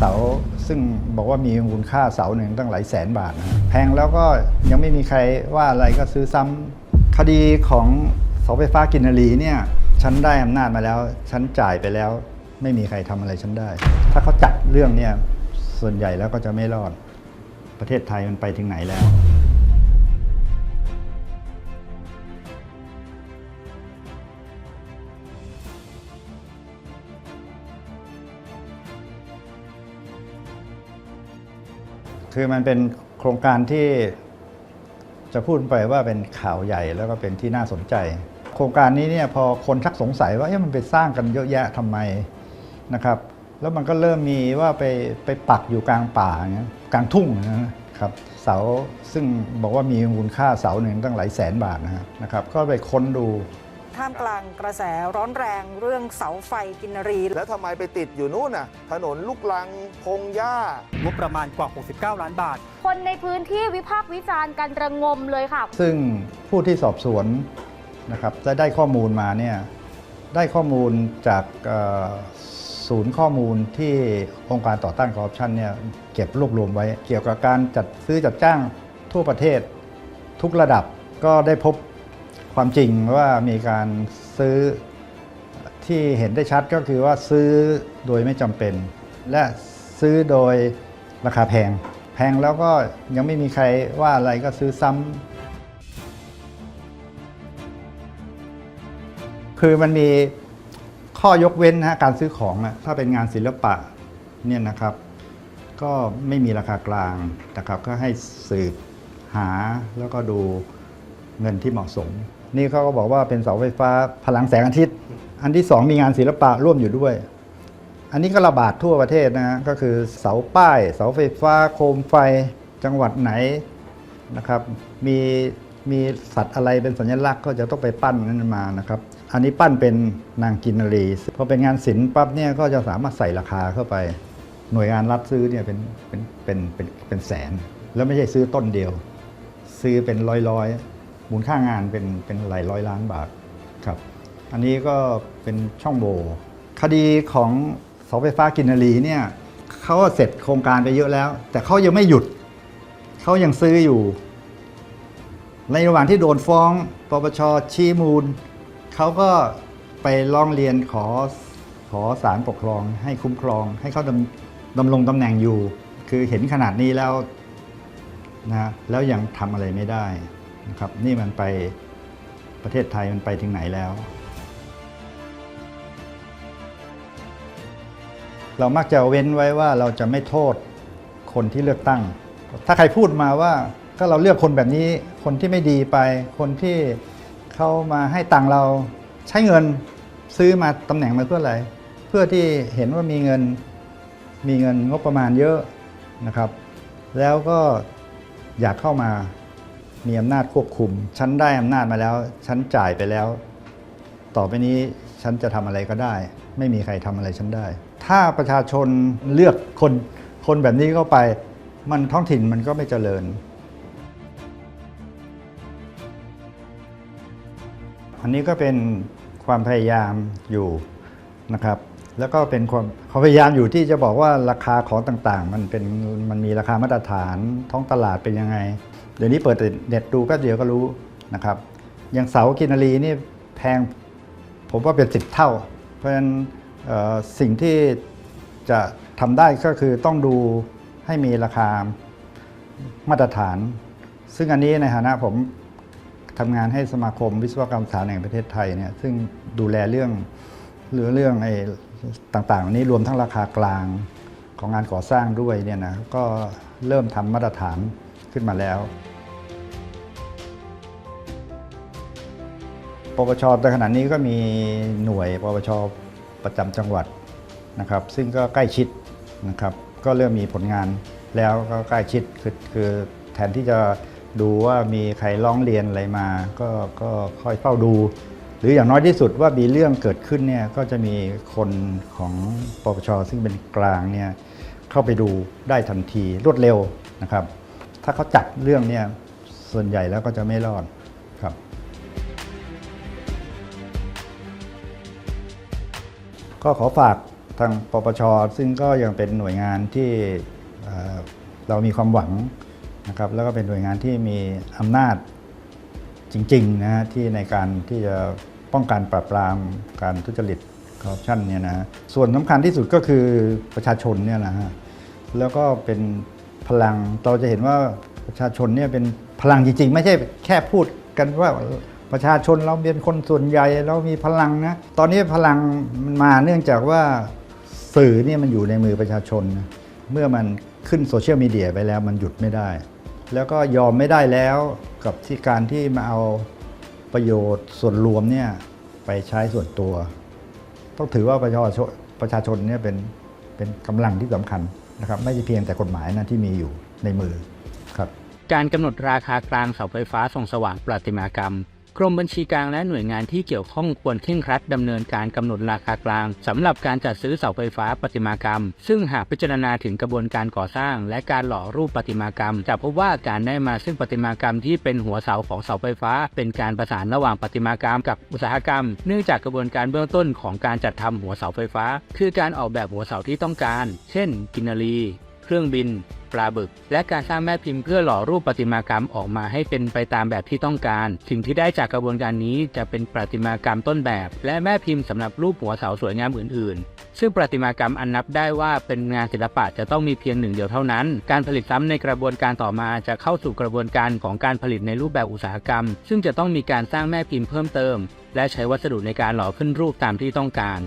เสาซึ่งบอกว่ามีมูลค่าเสาหนึ่งตั้งหลายแสนบาทนะแพงแล้วก็ยังไม่มีใครว่าอะไรก็ซื้อซ้ำคดีของเสาไฟฟ้ากินนารีเนี่ยฉันได้อำนาจมาแล้ว ฉันจ่ายไปแล้ว ไม่มีใครทำอะไรฉันได้ ถ้าเขาจัดเรื่องเนี่ยส่วนใหญ่แล้วก็จะไม่รอด ประเทศไทยมันไปถึงไหนแล้ว คือมันเป็นโครงการที่จะพูดไปว่าเป็นข่าวใหญ่แล้วก็เป็นที่น่าสนใจ โครงการนี้เนี่ยพอคนชักสงสัยว่าเอ๊ะมันไปสร้างกันเยอะแยะทำไมนะครับ แล้วมันก็เริ่มมีว่าไปไปปักอยู่กลางป่าเงี้ยกลางทุ่งนะครับเสาซึ่งบอกว่ามีมูลค่าเสาหนึ่งตั้งหลายแสนบาทนะครับ ก็ไปค้นดู ท่ามกลางกระแสร้อนแรงเรื่องเสาไฟกินรี แล้วทำไมไปติดอยู่นู่นน่ะ ถนนลูกลังพงหญ้างบประมาณกว่า 69 ล้านบาท คนในพื้นที่วิพากษ์วิจารณ์กันระงมเลยค่ะ ซึ่งผู้ที่สอบสวนนะครับจะได้ข้อมูลมาเนี่ยได้ข้อมูลจากเอ่อศูนย์ข้อมูลที่องค์การต่อต้านคอร์รัปชันเนี่ยเก็บรวบรวมไว้ เกี่ยวกับการจัดซื้อจัดจ้างทั่วประเทศทุกระดับก็ได้พบ ความจริงว่ามีการซื้อที่เห็นได้ชัดก็คือว่าซื้อโดยไม่จำเป็น และซื้อโดยราคาแพง แพงแล้วก็ยังไม่มีใครว่าอะไรก็ซื้อซ้ำคือมันมีข้อยกเว้นนะการซื้อของอะถ้าเป็นงานศิลปะเนี่ยนะครับ ก็ไม่มีราคากลางนะครับก็ให้สืบหาแล้วก็ดูเงินที่เหมาะสม นี่เขาก็บอกว่าเป็นเสาไฟฟ้าพลังแสงอาทิตย์ อันที่สองมีงานศิลปะร่วมอยู่ด้วย อันนี้ก็ระบาดทั่วประเทศนะฮะก็คือเสาป้าย เสาไฟฟ้าโคมไฟจังหวัดไหนนะครับมีมีสัตว์อะไรเป็นสัญลักษณ์ก็จะต้องไปปั้นนั้นมานะครับอันนี้ปั้นเป็นนางกินรีพอเป็นงานศิลป์ปั๊บเนี่ยก็จะสามารถใส่ราคาเข้าไป หน่วยงานรัฐซื้อเนี่ยเป็นเป็นเป็นเป็นเป็นแสน แล้วไม่ใช่ซื้อต้นเดียว ซื้อเป็นร้อยร้อย มูลค่างานเป็นเป็นหลายร้อยล้านบาทครับ อันนี้ก็เป็นช่องโหว่คดีของเสาไฟฟ้ากินนารีเนี่ยเขาเสร็จโครงการไปเยอะแล้ว แต่เขายังไม่หยุดเขายังซื้ออยู่ ในระหว่างที่โดนฟ้องปปชชี้มูลเขาก็ไปร้องเรียนขอขอศาลปกครองให้คุ้มครอง ให้เขาดำดำรงตำแหน่งอยู่ คือเห็นขนาดนี้แล้วนะแล้วยังทำอะไรไม่ได้ นะครับนี่มันไปประเทศไทยมันไปถึงไหนแล้ว เรามักจะเว้นไว้ว่าเราจะไม่โทษคนที่เลือกตั้ง ถ้าใครพูดมาว่าก็เราเลือกคนแบบนี้คนที่ไม่ดีไป คนที่เขามาให้ตังเราใช้เงินซื้อมาตำแหน่งมาเพื่ออะไร เพื่อที่เห็นว่ามีเงินมีเงินงบประมาณเยอะนะครับ แล้วก็อยากเข้ามา มีอำนาจควบคุม ฉันได้อำนาจมาแล้ว ฉันจ่ายไปแล้ว ต่อไปนี้ฉันจะทำอะไรก็ได้ ไม่มีใครทำอะไรฉันได้ ถ้าประชาชนเลือกคนคนแบบนี้เข้าไป มันท้องถิ่นมันก็ไม่เจริญ อันนี้ก็เป็นความพยายามอยู่นะครับ แล้วก็เป็นความความพยายามอยู่ที่จะบอกว่าราคาของต่างๆ มันเป็นมันมีราคามาตรฐานท้องตลาดเป็นยังไง เดี๋ยวนี้เปิดเน็ตดูแป๊บเดียวก็รู้นะครับ อย่างเสากินารีนี่แพงผมว่าเป็นสิบเท่า เพราะฉะนั้นสิ่งที่จะทำได้ก็คือต้องดูให้มีราคามาตรฐาน ซึ่งอันนี้ในฐานะผมทำงานให้สมาคมวิศวกรรมสถานแห่งประเทศไทยเนี่ยซึ่งดูแลเรื่องหรือเรื่องไอ้ต่างๆนี้รวมทั้งราคากลางของงานก่อสร้างด้วยเนี่ยนะก็เริ่มทำมาตรฐาน ขึ้นมาแล้ว ปปชในขณะนี้ก็มีหน่วยปปชประจำจังหวัดนะครับ ซึ่งก็ใกล้ชิดนะครับ ก็เริ่มมีผลงานแล้วก็ใกล้ชิดคือคือแทนที่จะดูว่ามีใครร้องเรียนอะไรมา ก็ก็ค่อยเฝ้าดู หรืออย่างน้อยที่สุดว่ามีเรื่องเกิดขึ้นเนี่ยก็จะมีคนของปปชซึ่งเป็นกลางเนี่ยเข้าไปดูได้ทันทีรวดเร็วนะครับ ถ้าเขาจัดเรื่องเนี่ยส่วนใหญ่แล้วก็จะไม่รอดครับ ก็ขอฝากทางปปช ซึ่งก็ยังเป็นหน่วยงานที่เรามีความหวังนะครับ แล้วก็เป็นหน่วยงานที่มีอำนาจจริงๆนะฮะที่ในการที่จะป้องกันปราบปรามการทุจริตคอร์รัปชันเนี่ยนะฮะส่วนสำคัญที่สุดก็คือประชาชนเนี่ยนะฮะแล้วก็เป็น พลัง เราจะเห็นว่าประชาชนเนี่ยเป็นพลังจริงๆ ไม่ใช่แค่พูดกันว่าประชาชนเราเป็นคนส่วนใหญ่เรามีพลังนะ ตอนนี้พลังมันมาเนื่องจากว่าสื่อเนี่ยมันอยู่ในมือประชาชนนะเมื่อมันขึ้นโซเชียลมีเดียไปแล้วมันหยุดไม่ได้ แล้วก็ยอมไม่ได้แล้วกับที่การที่มาเอาประโยชน์ส่วนรวมเนี่ยไปใช้ส่วนตัว ต้องถือว่าประชาชนประชาชนเนี่ยเป็นเป็นกำลังที่สำคัญ นะครับไม่ใช่เพียงแต่กฎหมายนะที่มีอยู่ในมือครับการกำหนดราคากลางเสาไฟฟ้าส่องสว่างประติมากรรม กรมบัญชีกลางและหน่วยงานที่เกี่ยวข้องควรเคร่งครัดดำเนินการกำหนดราคากลางสำหรับการจัดซื้อเสาไฟฟ้าประติมากรรม ซึ่งหากพิจารณาถึงกระบวนการก่อสร้าง และการหล่อรูปประติมากรรม จะพบว่าการได้มาซึ่งประติมากรรมที่เป็นหัวเสาของเสาไฟฟ้า เป็นการประสานระหว่างประติมากรรมกับอุตสาหกรรม เนื่องจากกระบวนการเบื้องต้นของการจัดทำหัวเสาไฟฟ้า คือการออกแบบหัวเสาที่ต้องการ เช่น กินารี เครื่องบิน ปลาบึก และการสร้างแม่พิมพ์เพื่อหล่อรูปประติมากรรมออกมาให้เป็นไปตามแบบที่ต้องการ สิ่งที่ได้จากกระบวนการนี้จะเป็นประติมากรรมต้นแบบ และแม่พิมพ์สำหรับรูปหัวเสาสวยงามอื่น ๆ ซึ่งประติมากรรมอันนับได้ว่าเป็นงานศิลปะจะต้องมีเพียงหนึ่งเดียวเท่านั้น การผลิตซ้ำในกระบวนการต่อมาจะเข้าสู่กระบวนการของการผลิตในรูปแบบอุตสาหกรรม ซึ่งจะต้องมีการสร้างแม่พิมพ์เพิ่มเติม และใช้วัสดุในการหล่อขึ้นรูปตามที่ต้องการ